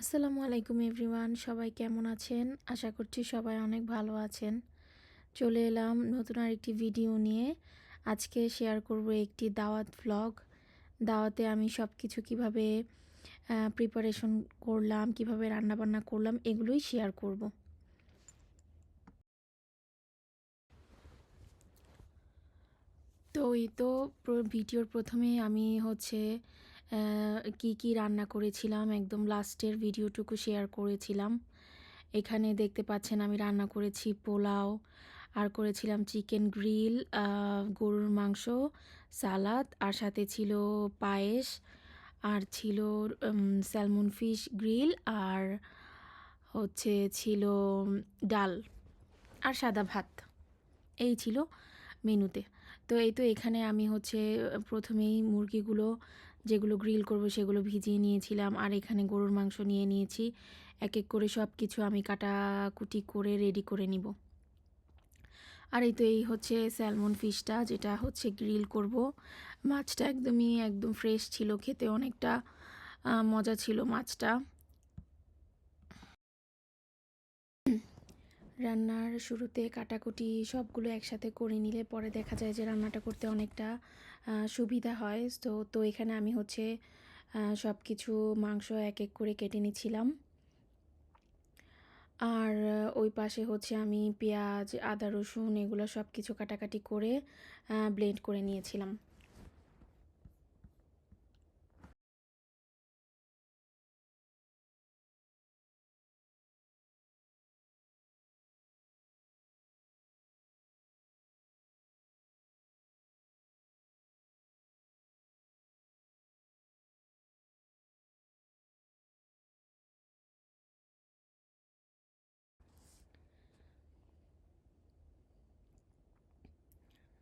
আসসালামু আলাইকুম এভরিওয়ান, সবাই কেমন আছেন? আশা করছি সবাই অনেক ভালো আছেন। চলে এলাম নতুন আরেকটি ভিডিও নিয়ে। আজকে শেয়ার করব একটি দাওয়াত ভ্লগ দাওয়াতে আমি সব কিছু কীভাবে প্রিপারেশন করলাম, কীভাবে রান্নাবান্না করলাম, এগুলোই শেয়ার করব। তো এই তো ভিডিওর প্রথমে আমি হচ্ছে কি কি রান্না করেছিলাম, একদম লাস্টের ভিডিওটুকু শেয়ার করেছিলাম। এখানে দেখতে পাচ্ছেন আমি রান্না করেছি পোলাও, আর করেছিলাম চিকেন গ্রিল গরুর মাংস সালাদ আর সাথে ছিল পায়েস, আর ছিল স্যালমন ফিশ গ্রিল আর হচ্ছে ছিল ডাল, আর সাদা ভাত। এই ছিল মেনুতে। তো এই তো এখানে আমি হচ্ছে প্রথমেই মুরগিগুলো যেগুলো গ্রিল করব সেগুলো ভিজিয়ে নিয়েছিলাম আর এখানে গরুর মাংস নিয়ে নিয়েছি। এক এক করে সব কিছু আমি কাটাকুটি করে রেডি করে নিব। আর এই তো এই হচ্ছে স্যালমন ফিশটা, যেটা হচ্ছে গ্রিল করব। মাছটা একদমই একদম ফ্রেশ ছিল, খেতে অনেকটা মজা ছিল মাছটা। রান্নার শুরুতে কাটাকুটি সবগুলো একসাথে করে নিলে পরে দেখা যায় যে রান্নাটা করতে অনেকটা সুবিধা হয়। তো তো এখানে আমি হচ্ছে সব কিছু মাংস এক এক করে কেটে নিচ্ছিলাম। আর ওই পাশে হচ্ছে আমি পেঁয়াজ, আদা রসুন এগুলো সব কিছু কাটাকাটি করে ব্লেন্ড করে নিয়েছিলাম।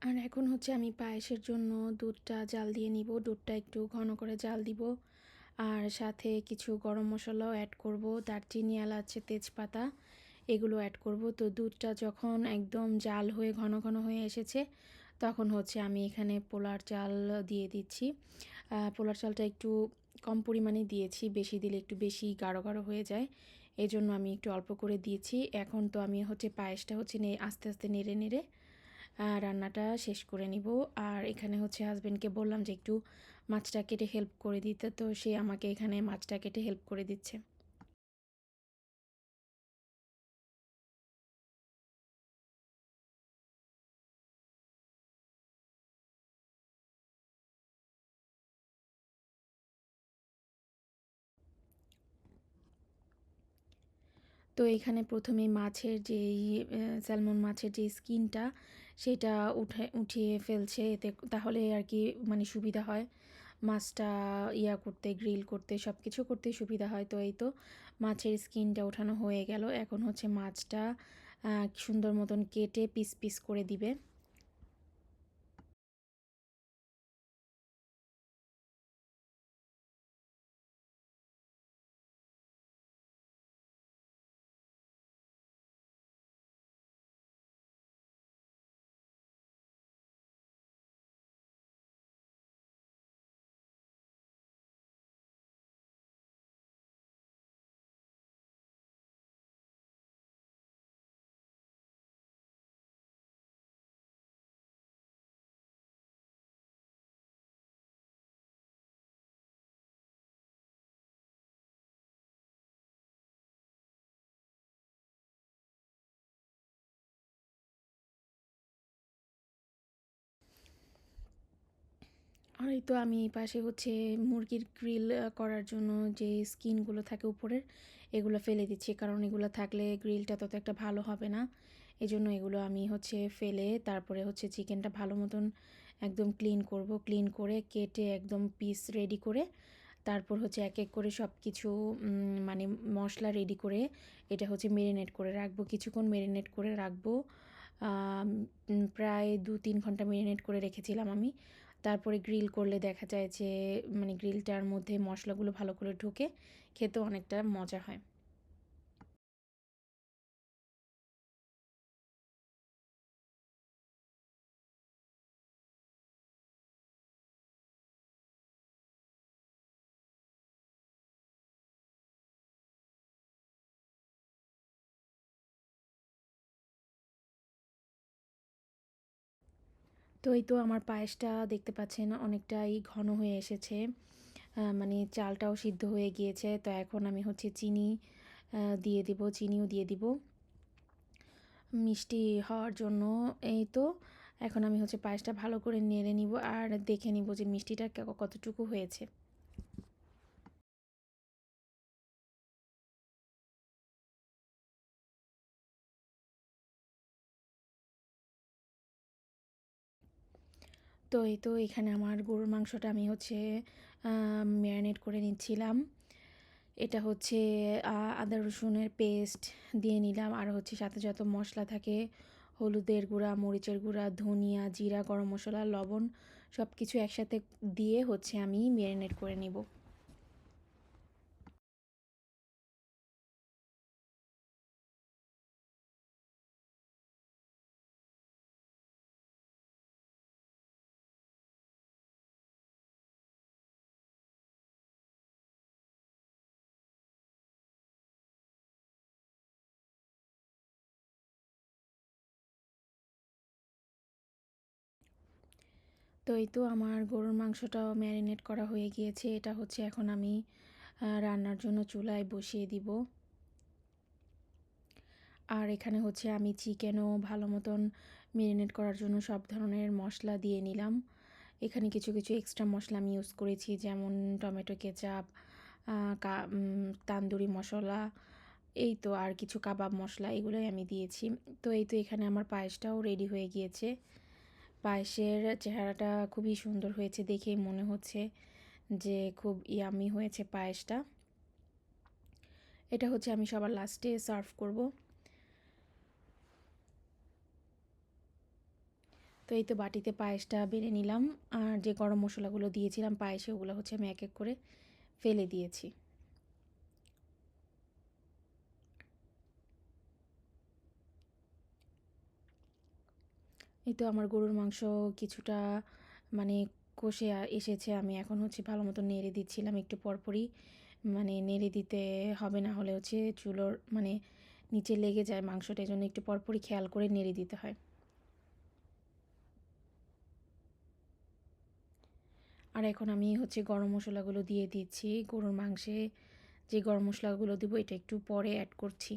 আর এখন হচ্ছে আমি পায়েসের জন্য দুধটা জাল দিয়ে নিব, দুধটা একটু ঘন করে জাল দিব। আর সাথে কিছু গরম মশলাও অ্যাড করব, দারচিনি, এলাচে, তেজপাতা, এগুলো অ্যাড করব। তো দুধটা যখন একদম জাল হয়ে ঘন ঘন হয়ে এসেছে, তখন হচ্ছে আমি এখানে পোলার চাল দিয়ে দিচ্ছি। পোলার চালটা একটু কম পরিমাণে দিয়েছি, বেশি দিলে একটু বেশি গাঢ় গাঢ় হয়ে যায়। এই জন্য আমি একটু অল্প করে দিয়েছি। এখন তো আমি হচ্ছে পায়েসটা হচ্ছে আস্তে আস্তে নেড়ে নেড়ে রান্নাটা শেষ করে নিব। আর এখানে হচ্ছে হাজব্যান্ডকে বললাম যে একটু মাছটা কেটে হেল্প করে দিতে। তো সে আমাকে এখানে মাছটা কেটে হেল্প করে দিচ্ছে। তো এখানে প্রথমে মাছের যে স্যালমন মাছের যে স্কিনটা, সেটা উঠে, উঠিয়ে ফেলছে। এতে তাহলে আর কি মানে সুবিধা হয়। মাছটা ইয়া করতে গ্রিল করতে সব কিছু করতে সুবিধা হয়। তো এই তো মাছের স্কিনটা ওঠানো হয়ে গেল। এখন হচ্ছে মাছটা সুন্দর মতন কেটে পিস পিস করে দিবে। আর এই তো আমি এই পাশে হচ্ছে মুরগির গ্রিল করার জন্য যে স্কিনগুলো থাকে উপরের, এগুলো ফেলে দিচ্ছি। কারণ এগুলো থাকলে গ্রিলটা তত একটা ভালো হবে না। এই জন্য এগুলো আমি হচ্ছে ফেলে তারপরে হচ্ছে চিকেনটা ভালো মতন একদম ক্লিন করব। ক্লিন করে কেটে একদম পিস রেডি করে তারপর হচ্ছে এক এক করে সব কিছু মানে মশলা রেডি করে এটা হচ্ছে মেরিনেট করে রাখব। কিছুক্ষণ মেরিনেট করে রাখব। প্রায় দু তিন ঘণ্টা মেরিনেট করে রেখেছিলাম আমি। তারপরে গ্রিল করলে দেখা যায় যে মানে গ্রিলটার মধ্যে মশলাগুলো ভালো করে ঢুকে খেতেও অনেকটা মজা হয়। তো এই তো আমার পায়েসটা দেখতে পাচ্ছেন অনেকটাই ঘন হয়ে এসেছে। মানে চালটাও সিদ্ধ হয়ে গিয়েছে। তো এখন আমি হচ্ছে চিনি দিয়ে দিব, চিনিও দিয়ে দিব। মিষ্টি হওয়ার জন্য এই তো। এখন আমি হচ্ছে পায়েসটা ভালো করে নেড়ে নিব আর দেখে নিব যে মিষ্টিটা কতটুকু হয়েছে। তো এই তো এখানে আমার গরুর মাংসটা আমি হচ্ছে ম্যারিনেট করে নিচ্ছিলাম। এটা হচ্ছে আদা রসুনের পেস্ট দিয়ে নিলাম। আর হচ্ছে সাথে যত মশলা থাকে, হলুদের গুঁড়া, মরিচের গুঁড়া, ধনিয়া, জিরা, গরম মশলা, লবণ সব কিছু একসাথে দিয়ে হচ্ছে আমি ম্যারিনেট করে নিব। তো এই তো আমার গরুর মাংসটাও ম্যারিনেট করা হয়ে গিয়েছে। এটা হচ্ছে এখন আমি রান্নার জন্য চুলায় বসিয়ে দিব। আর এখানে হচ্ছে আমি চিকেনও ভালো মতন ম্যারিনেট করার জন্য সব ধরনের মশলা দিয়ে নিলাম। এখানে কিছু কিছু এক্সট্রা মশলা আমি ইউজ করেছি, যেমন টমেটো কেচাপ তান্দুরি মশলা, এই তো আর কিছু কাবাব মশলা, এগুলোই আমি দিয়েছি। তো এই তো এখানে আমার পায়েসটাও রেডি হয়ে গিয়েছে। পায়েসের চেহারাটা খুবই সুন্দর হয়েছে দেখেই মনে হচ্ছে যে খুব ইয়ামি হয়েছে পায়েসটা। এটা হচ্ছে আমি সবার লাস্টে সার্ভ করব। তো এই তো বাটিতে পায়েসটা বেড়ে নিলাম। আর যে গরম মশলাগুলো দিয়েছিলাম পায়েসে, ওগুলো হচ্ছে আমি এক এক করে ফেলে দিয়েছি। এই তো আমার গরুর মাংস কিছুটা মানে কষে এসেছে। আমি এখন হচ্ছে ভালো মতো নেড়ে দিচ্ছিলাম একটু পরপরই। মানে নেড়ে দিতে হবে না হলে হচ্ছে চুলোর মানে নিচে লেগে যায় মাংসটা, এই জন্য একটু পরপরই খেয়াল করে নেড়ে দিতে হয়। আর এখন আমি হচ্ছে গরম মশলাগুলো দিয়ে দিচ্ছি। গরুর মাংসে যে গরম মশলাগুলো দিব, এটা একটু পরে অ্যাড করছি।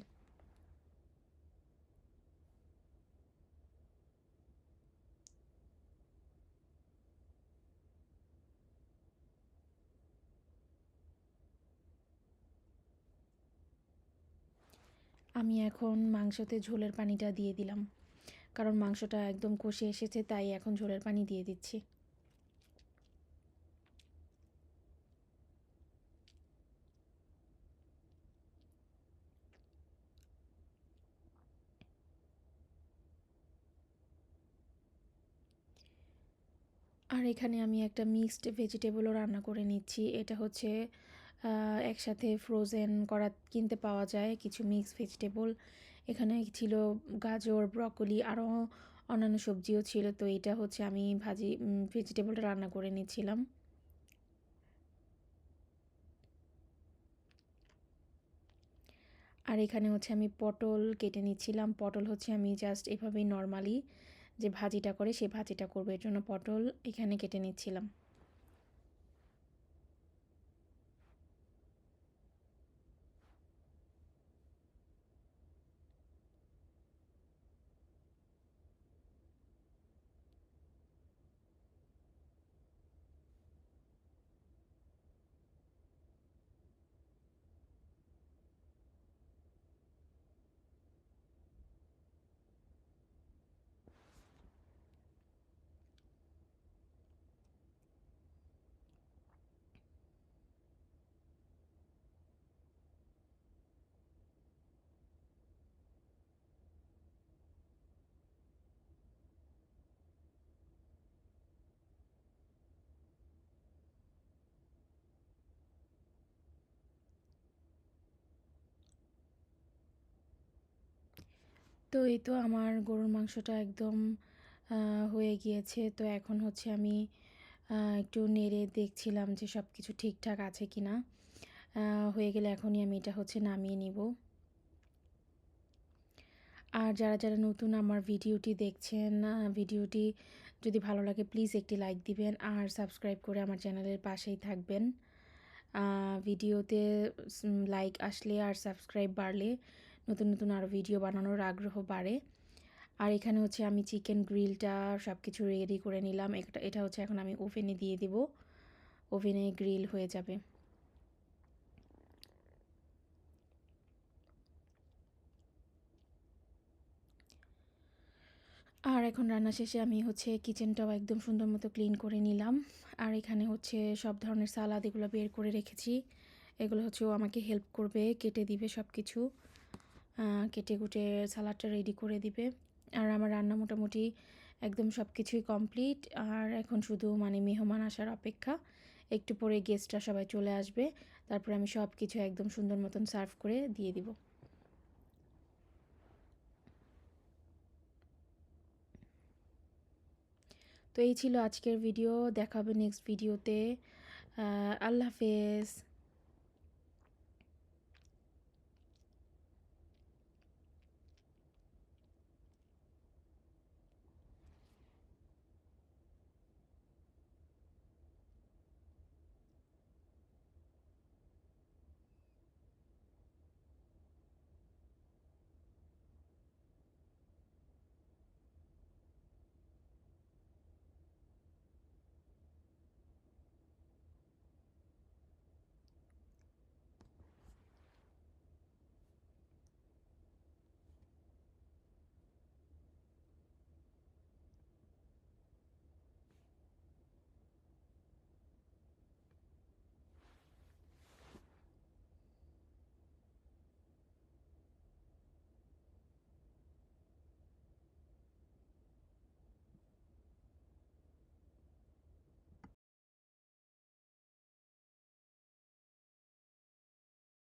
আমি এখন মাংসতে ঝোলের পানিটা দিয়ে দিলাম। কারণ মাংসটা একদম কষে এসেছে, তাই এখন ঝোলের পানি দিয়ে দিচ্ছি। আর এখানে আমি একটা মিক্সড ভেজিটেবলও রান্না করে নিচ্ছি। এটা হচ্ছে একসাথে ফ্রোজেন করা, কিনতে পাওয়া যায়। কিছু মিক্স ভেজিটেবল এখানে ছিল গাজর ব্রকলি আরও অন্যান্য সবজিও ছিল। তো এটা হচ্ছে আমি ভাজি ভেজিটেবলটা রান্না করে নিচ্ছিলাম। আর এখানে হচ্ছে আমি পটল কেটে নিচ্ছিলাম। পটল হচ্ছে আমি জাস্ট এভাবেই নর্মালি যে ভাজিটা করে সেই ভাজিটা করব। এর জন্য পটল এখানে কেটে নিচ্ছিলাম। তো এই তো আমার গরুর মাংসটা একদম হয়ে গিয়েছে। তো এখন হচ্ছে আমি একটু নেড়ে দেখছিলাম যে সব কিছু ঠিকঠাক আছে কি না হয়ে গেলে এখনই আমি এটা হচ্ছে নামিয়ে নিব। আর যারা যারা নতুন আমার ভিডিওটি দেখছেন ভিডিওটি যদি ভালো লাগে প্লিজ একটি লাইক দিবেন আর সাবস্ক্রাইব করে আমার চ্যানেলের পাশেই থাকবেন। ভিডিওতে লাইক আসলে আর সাবস্ক্রাইব বাড়লে নতুন নতুন আরও ভিডিও বানানোর আগ্রহ বাড়ে। আর এখানে হচ্ছে আমি চিকেন গ্রিলটা সব কিছু রেডি করে নিলাম। এটা এটা হচ্ছে এখন আমি ওভেনে দিয়ে দিব। ওভেনে গ্রিল হয়ে যাবে। আর এখন রান্না শেষে আমি হচ্ছে কিচেনটাও একদম সুন্দর মতো ক্লিন করে নিলাম। আর এখানে হচ্ছে সব ধরনের সালাদ এগুলো বের করে রেখেছি। এগুলো হচ্ছে ও আমাকে হেল্প করবে, কেটে দিবে সব কিছু কেটে কুটে সালাডটা রেডি করে দিবে। আর আমার রান্না মোটামুটি একদম সব কিছুই কমপ্লিট আর এখন শুধু মানে মেহমান আসার অপেক্ষা। একটু পরে গেস্টরা সবাই চলে আসবে। তারপরে আমি সব কিছু একদম সুন্দর মতন সার্ভ করে দিয়ে দিব। তো এই ছিল আজকের ভিডিও দেখা হবে নেক্সট ভিডিওতে আল্লাহ হাফেজ।